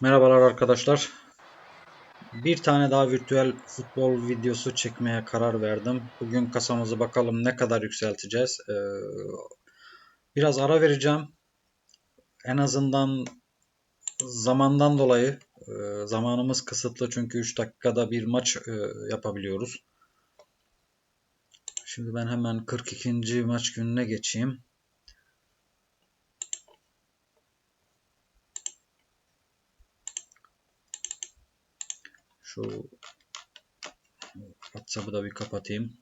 Merhabalar arkadaşlar. Bir tane daha virtüel futbol videosu çekmeye karar verdim. Bugün kasamızı bakalım ne kadar yükselteceğiz. Ee, biraz ara vereceğim. En azından zamandan dolayı e, zamanımız kısıtlı çünkü 3 dakikada bir maç e, yapabiliyoruz. Şimdi ben hemen 42. maç gününe geçeyim. Şu WhatsApp'ı da bir kapatayım.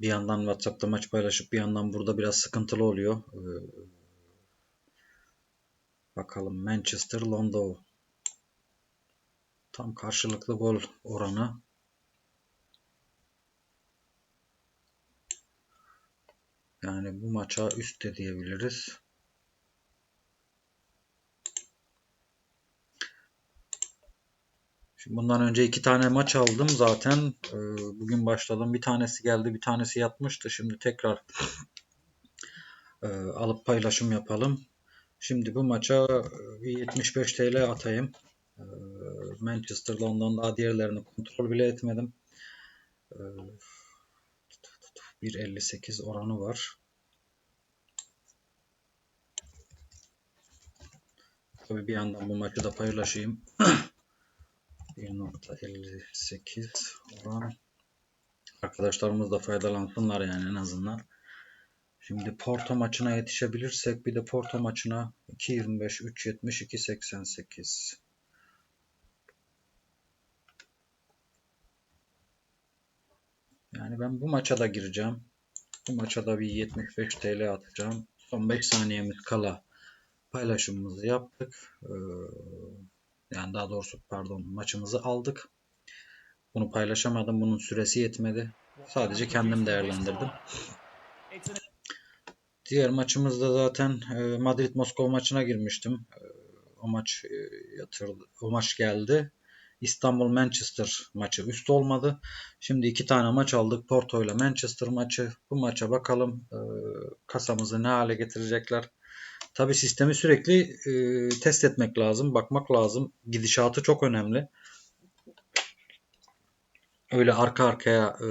Bir yandan WhatsApp'ta maç paylaşıp bir yandan burada biraz sıkıntılı oluyor. Ee, bakalım Manchester London. Tam karşılıklı gol oranı. Yani bu maça üstte diyebiliriz. Şimdi bundan önce iki tane maç aldım zaten. Ee, bugün başladım. Bir tanesi geldi, bir tanesi yatmıştı. Şimdi tekrar e, alıp paylaşım yapalım. Şimdi bu maça e, bir 75 TL atayım. Ee, Manchester London daha diğerlerini kontrol bile etmedim. 1.58 oranı var. Tabii bir yandan bu maçı da paylaşayım. 1.58 oran. Arkadaşlarımız da faydalansınlar yani en azından. Şimdi Porto maçına yetişebilirsek bir de Porto maçına 2.25, 3.70, 2.88. Yani ben bu maça da gireceğim. Bu maça da bir 75 TL atacağım. Son 5 saniyemiz kala paylaşımımızı yaptık. Ee, yani daha doğrusu pardon maçımızı aldık. Bunu paylaşamadım. Bunun süresi yetmedi. Sadece kendim değerlendirdim. Diğer maçımızda zaten e, Madrid Moskova maçına girmiştim. E, o maç e, yatırdı. O maç geldi. İstanbul Manchester maçı üst olmadı. Şimdi iki tane maç aldık. Porto ile Manchester maçı. Bu maça bakalım kasamızı ne hale getirecekler. Tabi sistemi sürekli e, test etmek lazım, bakmak lazım. Gidişatı çok önemli. Öyle arka arkaya e,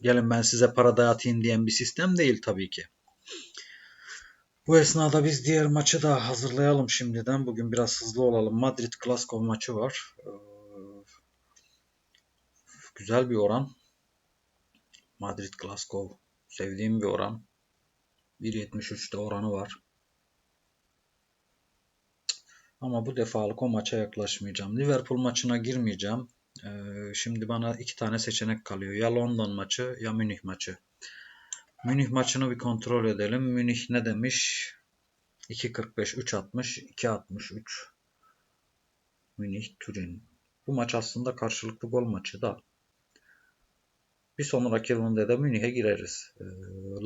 gelin ben size para dağıtayım diyen bir sistem değil tabii ki. Bu esnada biz diğer maçı da hazırlayalım şimdiden. Bugün biraz hızlı olalım. Madrid Glasgow maçı var. Ee, güzel bir oran. Madrid Glasgow sevdiğim bir oran. 1.73'te oranı var. Ama bu defalık o maça yaklaşmayacağım. Liverpool maçına girmeyeceğim. Ee, şimdi bana iki tane seçenek kalıyor. Ya London maçı ya Münih maçı. Münih maçını bir kontrol edelim. Münih ne demiş? 2.45, 3.60, 2.63. Münih, Turin. Bu maç aslında karşılıklı gol maçı da. Bir sonraki rundada Münih'e gireriz. Ee,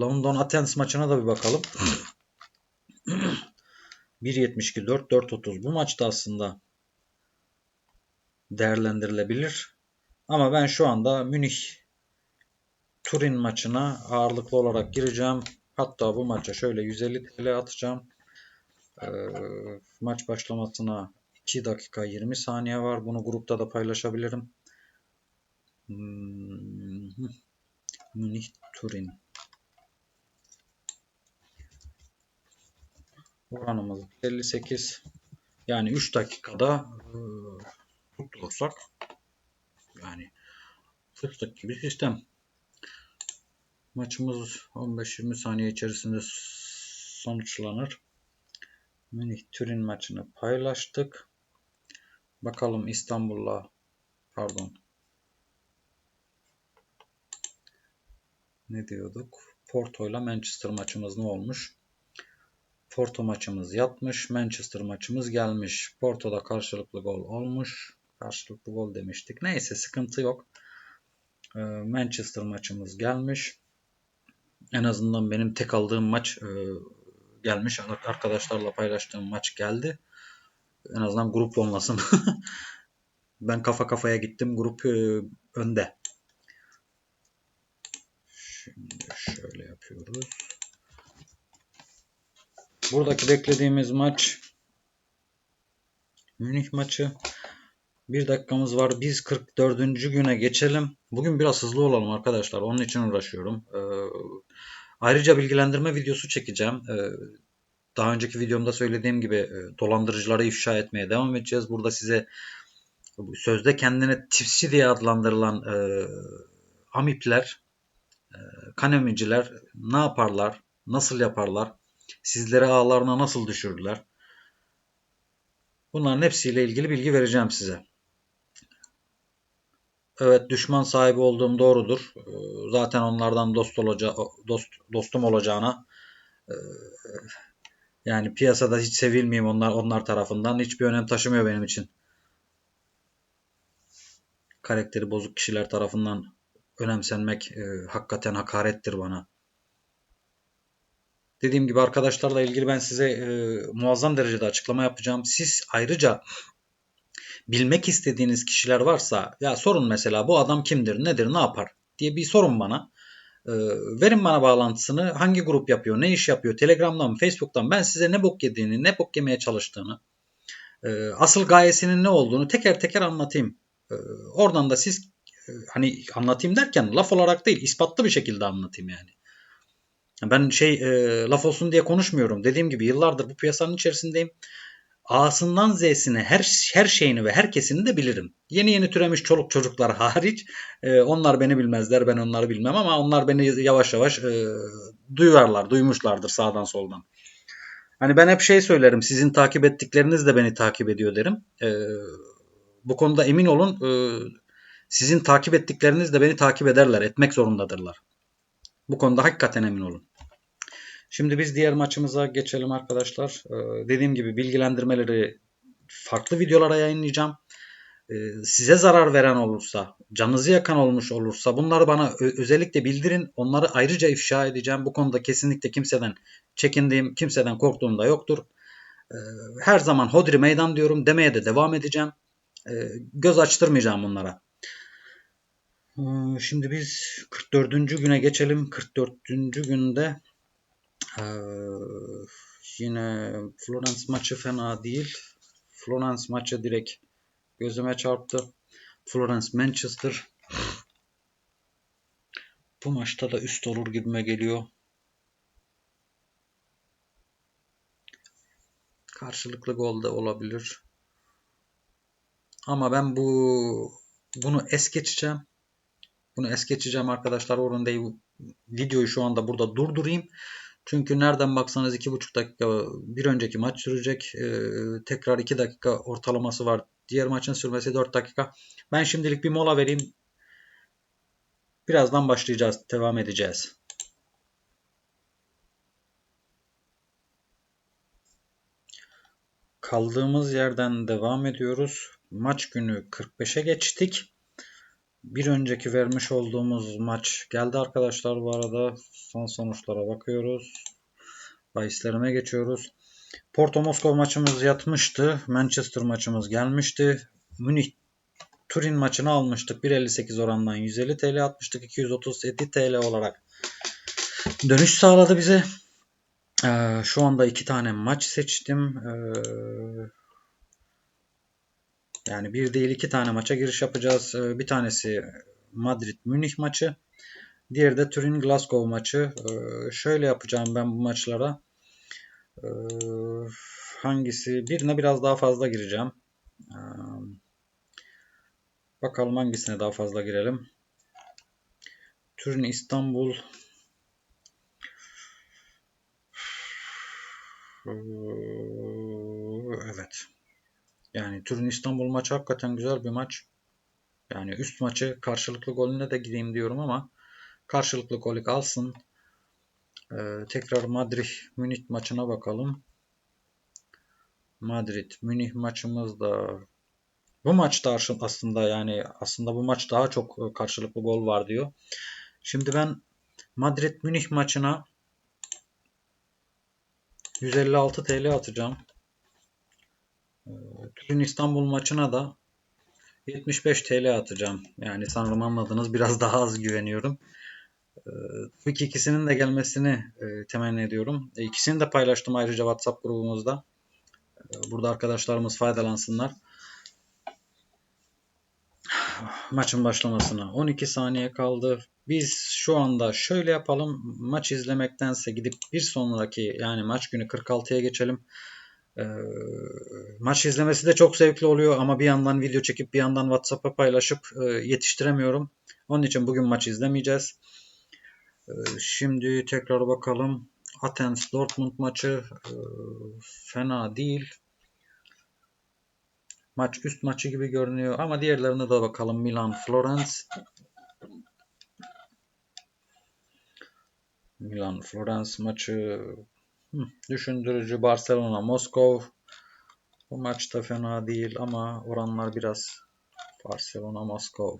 London Athens maçına da bir bakalım. 1.72 4 4.30 bu maçta aslında değerlendirilebilir. Ama ben şu anda Münih Turin maçına ağırlıklı olarak gireceğim. Hatta bu maça şöyle 150 TL atacağım. Ee, maç başlamasına 2 dakika 20 saniye var. Bunu grupta da paylaşabilirim. Hmm. Münih Turin. Oranımız 58. Yani 3 dakikada e, tutturursak yani fıstık gibi sistem. Maçımız 15-20 saniye içerisinde sonuçlanır. Münih Turin maçını paylaştık. Bakalım İstanbul'la pardon ne diyorduk? Porto ile Manchester maçımız ne olmuş? Porto maçımız yatmış. Manchester maçımız gelmiş. Porto'da karşılıklı gol olmuş. Karşılıklı gol demiştik. Neyse sıkıntı yok. Ee, Manchester maçımız gelmiş. En azından benim tek aldığım maç e, gelmiş. Arkadaşlarla paylaştığım maç geldi. En azından grup olmasın. ben kafa kafaya gittim. Grup e, önde. Şimdi şöyle yapıyoruz. Buradaki beklediğimiz maç Münih maçı. Bir dakikamız var. Biz 44. güne geçelim. Bugün biraz hızlı olalım arkadaşlar. Onun için uğraşıyorum. Ee, ayrıca bilgilendirme videosu çekeceğim. Ee, daha önceki videomda söylediğim gibi e, dolandırıcıları ifşa etmeye devam edeceğiz. Burada size sözde kendine tipsi diye adlandırılan e, amipler, e, kanemiciler ne yaparlar, nasıl yaparlar, sizleri ağlarına nasıl düşürdüler. Bunların hepsiyle ilgili bilgi vereceğim size. Evet düşman sahibi olduğum doğrudur. E, zaten onlardan dost olaca dost dostum olacağına e, yani piyasada hiç sevilmeyeyim onlar onlar tarafından hiçbir önem taşımıyor benim için. Karakteri bozuk kişiler tarafından önemsenmek e, hakikaten hakarettir bana. Dediğim gibi arkadaşlarla ilgili ben size e, muazzam derecede açıklama yapacağım. Siz ayrıca bilmek istediğiniz kişiler varsa ya sorun mesela bu adam kimdir, nedir, ne yapar diye bir sorun bana. E, verin bana bağlantısını. Hangi grup yapıyor, ne iş yapıyor, Telegram'dan mı, Facebook'tan ben size ne bok yediğini, ne bok yemeye çalıştığını, e, asıl gayesinin ne olduğunu teker teker anlatayım. E, oradan da siz e, hani anlatayım derken laf olarak değil, ispatlı bir şekilde anlatayım yani. Ben şey e, laf olsun diye konuşmuyorum. Dediğim gibi yıllardır bu piyasanın içerisindeyim. A'sından Z'sine her her şeyini ve herkesini de bilirim. Yeni yeni türemiş çoluk çocuklar hariç e, onlar beni bilmezler ben onları bilmem ama onlar beni yavaş yavaş e, duyarlar, duymuşlardır sağdan soldan. Hani ben hep şey söylerim sizin takip ettikleriniz de beni takip ediyor derim. E, bu konuda emin olun e, sizin takip ettikleriniz de beni takip ederler, etmek zorundadırlar. Bu konuda hakikaten emin olun. Şimdi biz diğer maçımıza geçelim arkadaşlar. Ee, dediğim gibi bilgilendirmeleri farklı videolara yayınlayacağım. Ee, size zarar veren olursa, canınızı yakan olmuş olursa bunları bana özellikle bildirin. Onları ayrıca ifşa edeceğim. Bu konuda kesinlikle kimseden çekindiğim, kimseden korktuğum da yoktur. Ee, her zaman hodri meydan diyorum. Demeye de devam edeceğim. Ee, göz açtırmayacağım bunlara. Ee, şimdi biz 44. güne geçelim. 44. günde ee, yine Florence maçı fena değil. Florence maçı direkt gözüme çarptı. Florence Manchester. Bu maçta da üst olur gibime geliyor. Karşılıklı gol da olabilir. Ama ben bu bunu es geçeceğim. Bunu es geçeceğim arkadaşlar. Orun değil. Videoyu şu anda burada durdurayım. Çünkü nereden baksanız 2,5 dakika bir önceki maç sürecek. Ee, tekrar 2 dakika ortalaması var. Diğer maçın sürmesi 4 dakika. Ben şimdilik bir mola vereyim. Birazdan başlayacağız. Devam edeceğiz. Kaldığımız yerden devam ediyoruz. Maç günü 45'e geçtik. Bir önceki vermiş olduğumuz maç geldi arkadaşlar bu arada. Son sonuçlara bakıyoruz. Bahislerime geçiyoruz. Porto Moskova maçımız yatmıştı. Manchester maçımız gelmişti. Münih Turin maçını almıştık. 1.58 orandan 150 TL atmıştık. 237 TL olarak dönüş sağladı bize. Ee, şu anda iki tane maç seçtim. Ee, yani bir değil iki tane maça giriş yapacağız. Ee, bir tanesi Madrid Münih maçı. Diğeri de Turin Glasgow maçı. Ee, şöyle yapacağım ben bu maçlara. Ee, hangisi? Birine biraz daha fazla gireceğim. Bakalım hangisine daha fazla girelim. Turin İstanbul. Yani Turun İstanbul maçı hakikaten güzel bir maç. Yani üst maçı karşılıklı golüne de gideyim diyorum ama karşılıklı golü kalsın. Ee, tekrar Madrid Münih maçına bakalım. Madrid Münih maçımız da bu maçta aslında yani aslında bu maç daha çok e, karşılıklı gol var diyor. Şimdi ben Madrid Münih maçına 156 TL atacağım. Tülin İstanbul maçına da 75 TL atacağım. Yani sanırım anladınız biraz daha az güveniyorum. Ee, tabii ki ikisinin de gelmesini e, temenni ediyorum. E, ikisini de paylaştım ayrıca WhatsApp grubumuzda. E, burada arkadaşlarımız faydalansınlar. Maçın başlamasına 12 saniye kaldı. Biz şu anda şöyle yapalım. Maç izlemektense gidip bir sonraki yani maç günü 46'ya geçelim. Ee, maç izlemesi de çok zevkli oluyor ama bir yandan video çekip bir yandan WhatsApp'a paylaşıp e, yetiştiremiyorum. Onun için bugün maç izlemeyeceğiz. Ee, şimdi tekrar bakalım. Athens Dortmund maçı e, fena değil. Maç üst maçı gibi görünüyor ama diğerlerine de bakalım. Milan Florence. Milan Florence maçı düşündürücü. Barcelona Moskov. Bu maç da fena değil ama oranlar biraz Barcelona Moskov.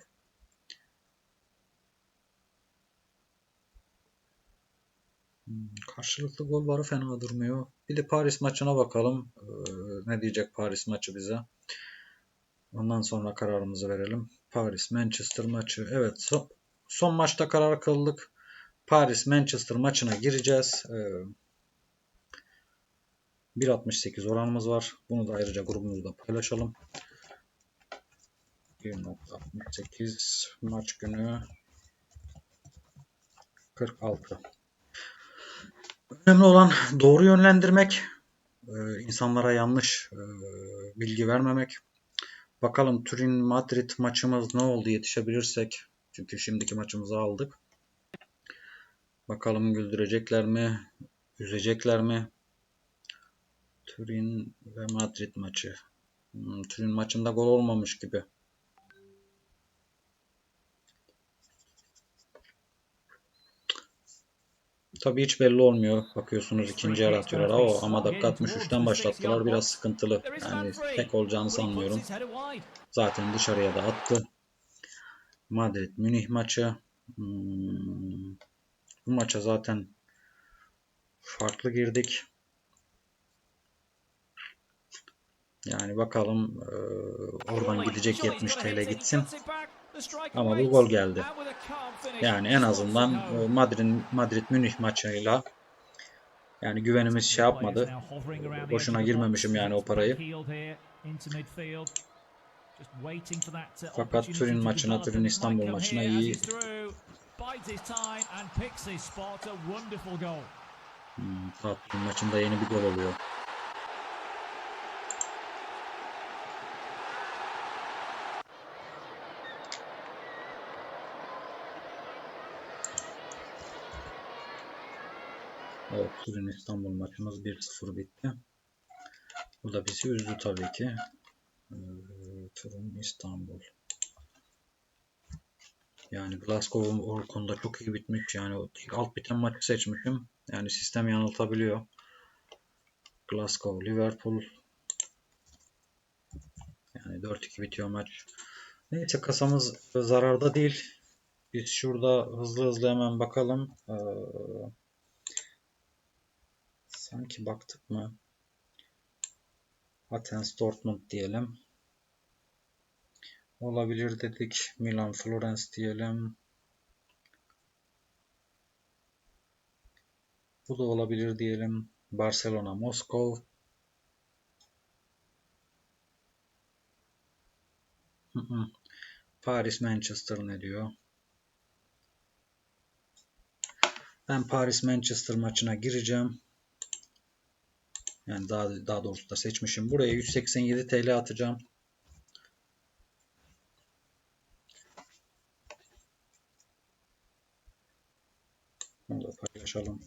Karşılıklı gol varı fena durmuyor. Bir de Paris maçına bakalım. Ee, ne diyecek Paris maçı bize? Ondan sonra kararımızı verelim. Paris Manchester maçı. Evet son, son maçta karar kıldık. Paris Manchester maçına gireceğiz. Ee, 1.68 oranımız var. Bunu da ayrıca grubumuzda paylaşalım. 1.68 maç günü 46. Önemli olan doğru yönlendirmek, e, insanlara yanlış e, bilgi vermemek. Bakalım Turin Madrid maçımız ne oldu yetişebilirsek. Çünkü şimdiki maçımızı aldık. Bakalım güldürecekler mi? Üzecekler mi? Turin ve Madrid maçı. Hmm, Turin maçında gol olmamış gibi. Tabii hiç belli olmuyor. Bakıyorsunuz ikinci yarı atıyorlar. Oo, ama dakika 63'ten başlattılar. Biraz sıkıntılı. Yani tek olacağını sanmıyorum. Zaten dışarıya da attı. Madrid Münih maçı. Hmm, bu maça zaten farklı girdik. Yani bakalım e, oradan gidecek 70 TL gitsin. Ama bu gol geldi. Yani en azından e, Madrid Madrid Münih maçıyla yani güvenimiz şey yapmadı. Boşuna girmemişim yani o parayı. Fakat Turin maçına, Turin İstanbul maçına iyi. Hmm, maçında yeni bir gol oluyor. Evet, İstanbul maçımız 1-0 bitti. Bu da bizi üzdü tabii ki. Ee, İstanbul. Yani Glasgow'un o konuda çok iyi bitmiş. Yani ilk alt biten maçı seçmişim. Yani sistem yanıltabiliyor. Glasgow, Liverpool. Yani 4-2 bitiyor maç. Neyse kasamız zararda değil. Biz şurada hızlı hızlı hemen bakalım. Ee, sanki baktık mı? Athens Dortmund diyelim. Olabilir dedik. Milan Florence diyelim. Bu da olabilir diyelim. Barcelona Moskov. Paris Manchester ne diyor? Ben Paris Manchester maçına gireceğim. Yani daha daha doğrusu da seçmişim. Buraya 187 TL atacağım. Bunu da paylaşalım.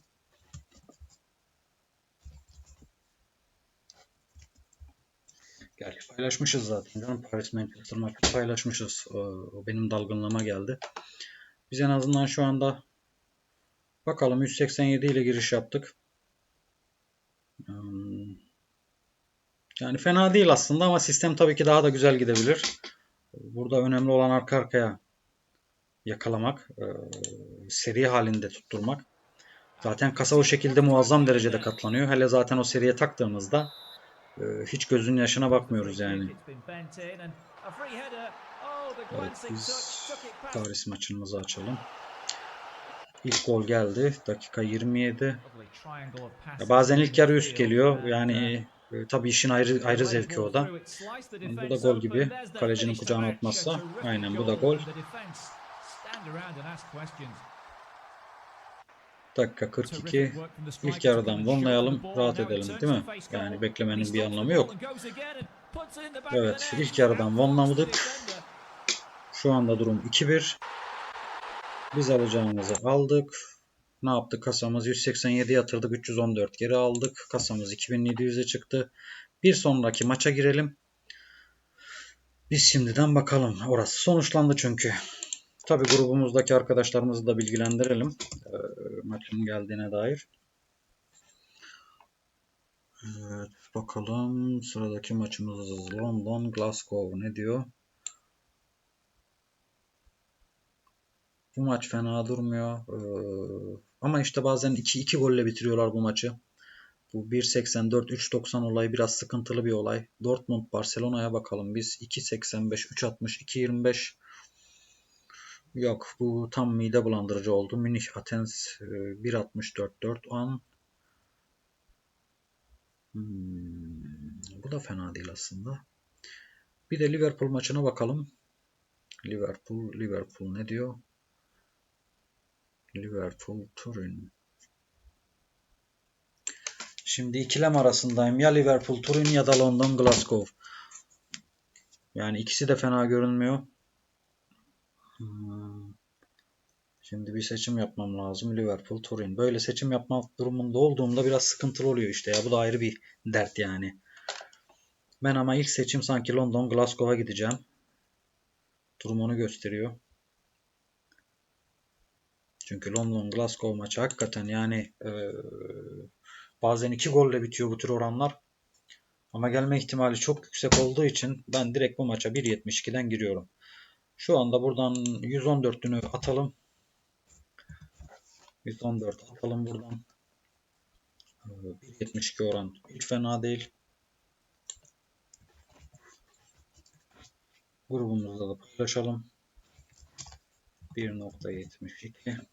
Gerçi paylaşmışız zaten canım. Paris Manchester maçı paylaşmışız. O, benim dalgınlığıma geldi. Biz en azından şu anda bakalım 187 ile giriş yaptık. Yani fena değil aslında ama sistem tabii ki daha da güzel gidebilir. Burada önemli olan arka arkaya yakalamak, e, seri halinde tutturmak. Zaten kasa o şekilde muazzam derecede katlanıyor. Hele zaten o seriye taktığımızda e, hiç gözün yaşına bakmıyoruz yani. Evet biz Paris maçımızı açalım. İlk gol geldi. Dakika 27. Lovely triangle of passes Ya bazen ilk yarı üst geliyor. Yani e, tabii işin ayrı ayrı zevki o da. Bu da gol gibi. Kalecinin kucağına atmazsa. Aynen bu da gol. Dakika 42. İlk yarıdan vonlayalım, rahat edelim değil mi? Yani beklemenin bir anlamı yok. Evet, ilk yarıdan vonlamadık. Şu anda durum 2-1. Biz alacağımızı aldık. Ne yaptık? Kasamız 187 yatırdık. 314 geri aldık. Kasamız 2700'e çıktı. Bir sonraki maça girelim. Biz şimdiden bakalım. Orası sonuçlandı çünkü. Tabi grubumuzdaki arkadaşlarımızı da bilgilendirelim. Ee, maçın geldiğine dair. Evet, bakalım sıradaki maçımız London Glasgow ne diyor? Bu maç fena durmuyor. Ee, ama işte bazen 2-2 golle bitiriyorlar bu maçı. Bu 1.84-3.90 olayı biraz sıkıntılı bir olay. Dortmund Barcelona'ya bakalım biz. 2.85, 3.60, 2.25. Yok bu tam mide bulandırıcı oldu. Münih Athens e, 1.64-4 an. Hmm, bu da fena değil aslında. Bir de Liverpool maçına bakalım. Liverpool, Liverpool ne diyor? Liverpool, Turin. Şimdi ikilem arasındayım. Ya Liverpool, Turin ya da London, Glasgow. Yani ikisi de fena görünmüyor. Hmm. Şimdi bir seçim yapmam lazım. Liverpool, Turin. Böyle seçim yapma durumunda olduğumda biraz sıkıntılı oluyor işte ya. Bu da ayrı bir dert yani. Ben ama ilk seçim sanki London, Glasgow'a gideceğim. Durum onu gösteriyor. Çünkü London, Glasgow maçı hakikaten yani e, bazen iki golle bitiyor bu tür oranlar. Ama gelme ihtimali çok yüksek olduğu için ben direkt bu maça 1.72'den giriyorum. Şu anda buradan 114'ünü atalım. 114 atalım buradan. 1.72 oran hiç fena değil. Grubumuzda da paylaşalım. 1.72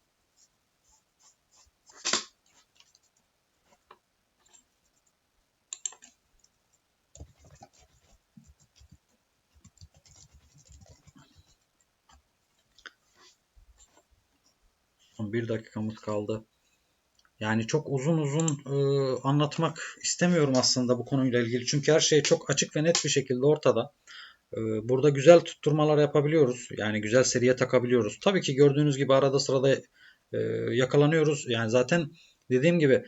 Son bir dakikamız kaldı. Yani çok uzun uzun e, anlatmak istemiyorum aslında bu konuyla ilgili. Çünkü her şey çok açık ve net bir şekilde ortada. E, burada güzel tutturmalar yapabiliyoruz. Yani güzel seriye takabiliyoruz. Tabii ki gördüğünüz gibi arada sırada e, yakalanıyoruz. Yani zaten dediğim gibi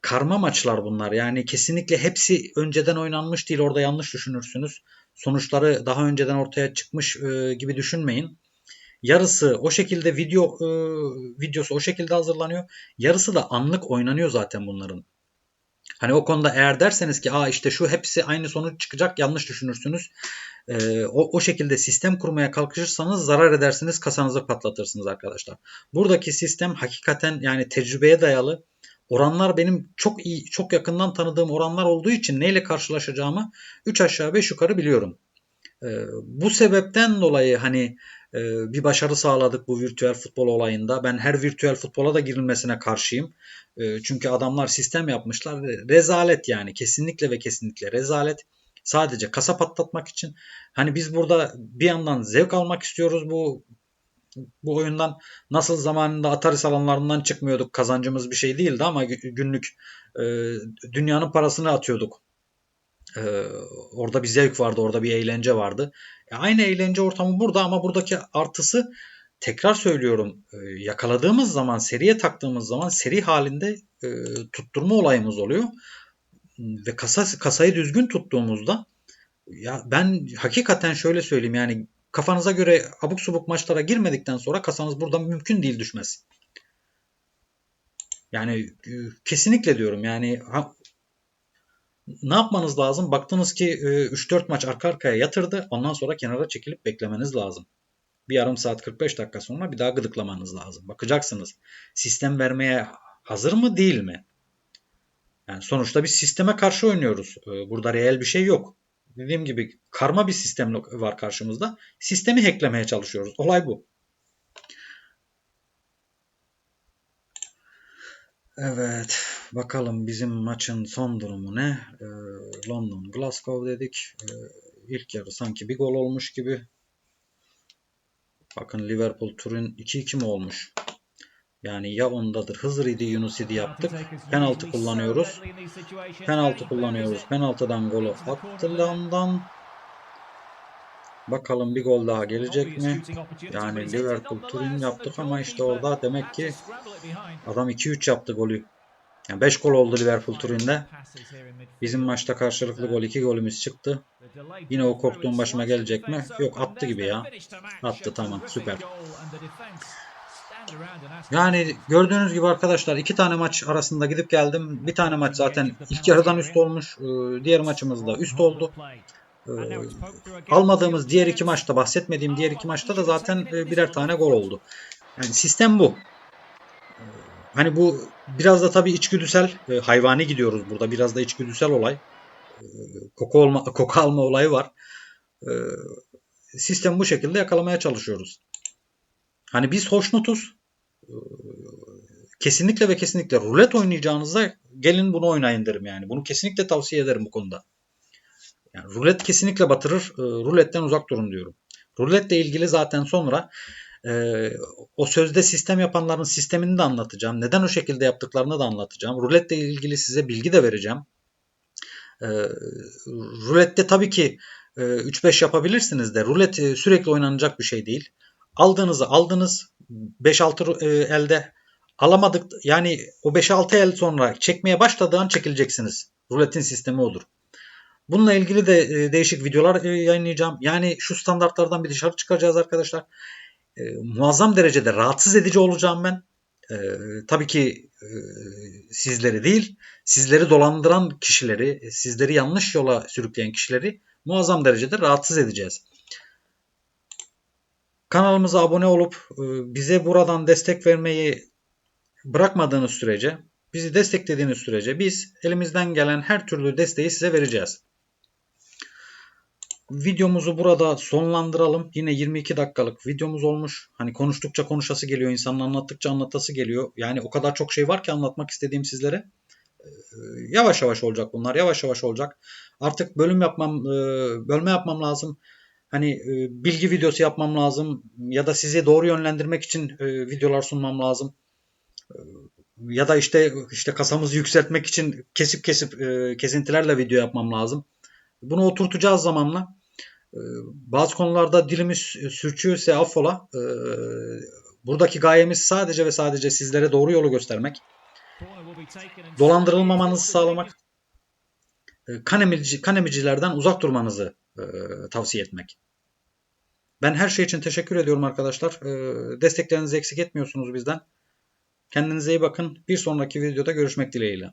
karma maçlar bunlar. Yani kesinlikle hepsi önceden oynanmış değil. Orada yanlış düşünürsünüz. Sonuçları daha önceden ortaya çıkmış e, gibi düşünmeyin. Yarısı o şekilde video e, videosu o şekilde hazırlanıyor. Yarısı da anlık oynanıyor zaten bunların. Hani o konuda eğer derseniz ki Aa işte şu hepsi aynı sonuç çıkacak yanlış düşünürsünüz. Ee, o, o şekilde sistem kurmaya kalkışırsanız zarar edersiniz kasanızı patlatırsınız arkadaşlar. Buradaki sistem hakikaten yani tecrübeye dayalı. Oranlar benim çok iyi çok yakından tanıdığım oranlar olduğu için neyle karşılaşacağımı 3 aşağı 5 yukarı biliyorum. Ee, bu sebepten dolayı hani bir başarı sağladık bu virtüel futbol olayında. Ben her virtüel futbola da girilmesine karşıyım. E, çünkü adamlar sistem yapmışlar. Rezalet yani kesinlikle ve kesinlikle rezalet. Sadece kasa patlatmak için. Hani biz burada bir yandan zevk almak istiyoruz bu bu oyundan. Nasıl zamanında Atari salonlarından çıkmıyorduk. Kazancımız bir şey değildi ama günlük e, dünyanın parasını atıyorduk. E, orada bir zevk vardı, orada bir eğlence vardı. E, aynı eğlence ortamı burada ama buradaki artısı tekrar söylüyorum e, yakaladığımız zaman seriye taktığımız zaman seri halinde e, tutturma olayımız oluyor ve kasa kasayı düzgün tuttuğumuzda ya ben hakikaten şöyle söyleyeyim yani kafanıza göre abuk subuk maçlara girmedikten sonra kasanız buradan mümkün değil düşmez. Yani e, kesinlikle diyorum yani ha, ne yapmanız lazım? Baktınız ki 3-4 maç arka arkaya yatırdı. Ondan sonra kenara çekilip beklemeniz lazım. Bir yarım saat 45 dakika sonra bir daha gıdıklamanız lazım. Bakacaksınız. Sistem vermeye hazır mı değil mi? Yani sonuçta bir sisteme karşı oynuyoruz. Burada reel bir şey yok. Dediğim gibi karma bir sistem var karşımızda. Sistemi hacklemeye çalışıyoruz. Olay bu. Evet, bakalım bizim maçın son durumu ne? Ee, London, Glasgow dedik. Ee, ilk yarı sanki bir gol olmuş gibi. Bakın Liverpool Turin 2-2 mi olmuş? Yani ya ondadır. Hızır idi Yunus idi yaptık. Penaltı kullanıyoruz. Penaltı kullanıyoruz. Penaltıdan golü attı. Bakalım bir gol daha gelecek mi? Yani Liverpool Turin yaptık ama işte orada demek ki adam 2-3 yaptı golü. Yani 5 gol oldu Liverpool Turin'de. Bizim maçta karşılıklı gol 2 golümüz çıktı. Yine o korktuğum başıma gelecek mi? Yok attı gibi ya. Attı tamam süper. Yani gördüğünüz gibi arkadaşlar iki tane maç arasında gidip geldim. Bir tane maç zaten ilk yarıdan üst olmuş. Ee, Diğer maçımız da üst oldu. Ee, Almadığımız diğer iki maçta bahsetmediğim diğer iki maçta da zaten e, birer tane gol oldu. Yani sistem bu. Hani bu biraz da tabii içgüdüsel, e, hayvani gidiyoruz burada. Biraz da içgüdüsel olay. Ee, Koku, olma, koku alma olayı var. Ee, Sistem bu şekilde yakalamaya çalışıyoruz. Hani biz hoşnutuz. Ee, Kesinlikle ve kesinlikle rulet oynayacağınızda gelin bunu oynayın derim yani. Bunu kesinlikle tavsiye ederim bu konuda. Yani rulet kesinlikle batırır. E, ruletten uzak durun diyorum. Ruletle ilgili zaten sonra e, o sözde sistem yapanların sistemini de anlatacağım. Neden o şekilde yaptıklarını da anlatacağım. Ruletle ilgili size bilgi de vereceğim. E, rulette tabii ki e, 3-5 yapabilirsiniz de rulet e, sürekli oynanacak bir şey değil. Aldığınızı aldınız. 5-6 e, elde alamadık. Yani o 5-6 el sonra çekmeye başladığı an çekileceksiniz. Ruletin sistemi odur. Bununla ilgili de e, değişik videolar e, yayınlayacağım. Yani şu standartlardan bir dışarı çıkacağız arkadaşlar. E, muazzam derecede rahatsız edici olacağım ben. E, tabii ki e, sizleri değil, sizleri dolandıran kişileri, sizleri yanlış yola sürükleyen kişileri muazzam derecede rahatsız edeceğiz. Kanalımıza abone olup e, bize buradan destek vermeyi bırakmadığınız sürece, bizi desteklediğiniz sürece biz elimizden gelen her türlü desteği size vereceğiz. Videomuzu burada sonlandıralım. Yine 22 dakikalık videomuz olmuş. Hani konuştukça konuşası geliyor, insanın anlattıkça anlatası geliyor. Yani o kadar çok şey var ki anlatmak istediğim sizlere. Ee, Yavaş yavaş olacak bunlar, yavaş yavaş olacak. Artık bölüm yapmam, e, bölme yapmam lazım. Hani e, bilgi videosu yapmam lazım ya da sizi doğru yönlendirmek için e, videolar sunmam lazım ya da işte işte kasamızı yükseltmek için kesip kesip e, kesintilerle video yapmam lazım. Bunu oturtacağız zamanla. E, bazı konularda dilimiz sürçüyorsa affola. E, buradaki gayemiz sadece ve sadece sizlere doğru yolu göstermek. Dolandırılmamanızı sağlamak. E, kan, emici, kan emicilerden uzak durmanızı e, tavsiye etmek. Ben her şey için teşekkür ediyorum arkadaşlar. E, desteklerinizi eksik etmiyorsunuz bizden. Kendinize iyi bakın. Bir sonraki videoda görüşmek dileğiyle.